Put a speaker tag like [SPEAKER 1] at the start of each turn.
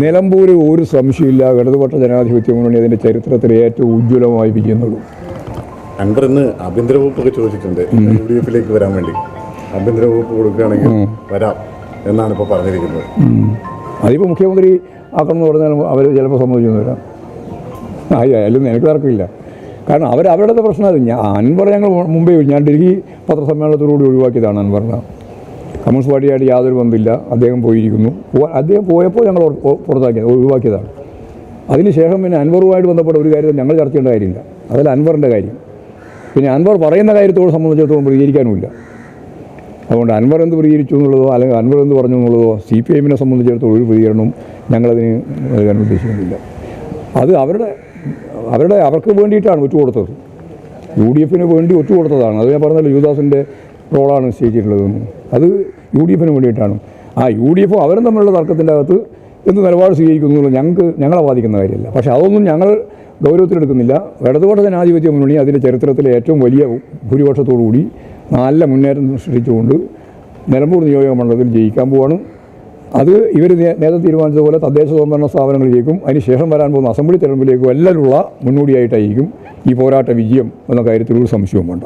[SPEAKER 1] നിലമ്പൂർ ഒരു സംശയമില്ല ഇടതുപക്ഷ ജനാധിപത്യ മുന്നണി അതിന്റെ ചരിത്രത്തിൽ ഏറ്റവും ഉജ്ജ്വലമായി വിജയുന്നുള്ളൂ
[SPEAKER 2] അൻവർ ഇന്ന് ആഭ്യന്തര വകുപ്പൊക്കെ ചോദിച്ചിട്ടുണ്ട്. യു ഡി എഫിലേക്ക് വരാൻ വേണ്ടി. ആഭ്യന്തര വകുപ്പ് കൊടുക്കുകയാണെങ്കിൽ വരാം എന്നാണ് ഇപ്പോൾ പറഞ്ഞിരിക്കുന്നത്.
[SPEAKER 1] അതിപ്പോൾ മുഖ്യമന്ത്രി ആക്കണമെന്ന് പറഞ്ഞാൽ അവർ ചിലപ്പോൾ സമ്മതിച്ചു വരാം. ആയാലും എനിക്ക് തർക്കമില്ല. കാരണം അവർ അവരുടെ പ്രശ്നം അത്. ഞാൻ അൻവർ ഞങ്ങൾ മുമ്പേ ഞാൻ ഡൽഹി പത്രസമ്മേളനത്തോടുകൂടി ഒഴിവാക്കിയതാണ് അൻവറിനെ. കമ്മ്യൂണിസ്റ്റ് പാർട്ടിയായിട്ട് യാതൊരു ബന്ധമില്ല അദ്ദേഹം പോയിരിക്കുന്നു. അദ്ദേഹം പോയപ്പോൾ ഞങ്ങൾ പുറത്താക്കിയത് ഒഴിവാക്കിയതാണ്. അതിനുശേഷം പിന്നെ അൻവറുമായിട്ട് ബന്ധപ്പെട്ട ഒരു കാര്യം ഞങ്ങൾ ചർച്ച ചെയ്യേണ്ട കാര്യമില്ല. അതല്ല അൻവറിന്റെ കാര്യം. പിന്നെ അൻവർ പറയുന്ന കാര്യത്തോട് സംബന്ധിച്ചിടത്തോളം പ്രതികരിക്കാനുമില്ല. അതുകൊണ്ട് അൻവർ എന്ത് പ്രതികരിച്ചു എന്നുള്ളതോ അല്ലെങ്കിൽ അൻവർ എന്ത് പറഞ്ഞു എന്നുള്ളതോ സി പി എമ്മിനെ സംബന്ധിച്ചിടത്തോളം ഒരു പ്രതികരണവും ഞങ്ങളതിന് നൽകാൻ ഉദ്ദേശിക്കുന്നില്ല. അത് അവരുടെ അവരുടെ അവർക്ക് വേണ്ടിയിട്ടാണ് ഒറ്റുകൊടുത്തത്. യു ഡി എഫിന് വേണ്ടി ഒറ്റുകൊടുത്തതാണ്. അത് ഞാൻ പറഞ്ഞല്ലോ യുവദാസിന്റെ റോളാണ് നിശ്ചയിച്ചിട്ടുള്ളതെന്ന് അത് യു ഡി എഫിന് വേണ്ടിയിട്ടാണ്. ആ യു ഡി എഫും അവരും തമ്മിലുള്ള തർക്കത്തിന്റെ അകത്ത് എന്ത് നിലപാട് സ്വീകരിക്കുന്നു ഞങ്ങൾക്ക് ഞങ്ങളെ ബാധിക്കുന്ന കാര്യമല്ല. പക്ഷേ അതൊന്നും ഞങ്ങൾ ഗൗരവത്തിലെടുക്കുന്നില്ല. ഇടതുപക്ഷ ജനാധിപത്യ മുന്നണി അതിന്റെ ചരിത്രത്തിലെ ഏറ്റവും വലിയ ഭൂരിപക്ഷത്തോടു കൂടി നല്ല മുന്നേറ്റം സൃഷ്ടിച്ചുകൊണ്ട് നിലമ്പൂർ നിയോജക മണ്ഡലത്തിൽ ജയിക്കാൻ പോവാണ്. അത് ഇവർ നേതൃ തീരുമാനിച്ചതുപോലെ തദ്ദേശ സ്വയംഭരണ സ്ഥാപനങ്ങളിലേക്കും അതിന് ശേഷം വരാൻ പോകുന്ന അസംബ്ലി തെരഞ്ഞെടുപ്പിലേക്കും എല്ലാമുള്ള മുന്നോടിയായിട്ടായിരിക്കും ഈ പോരാട്ട വിജയം എന്ന കാര്യത്തിലൊരു സംശയവും വേണ്ട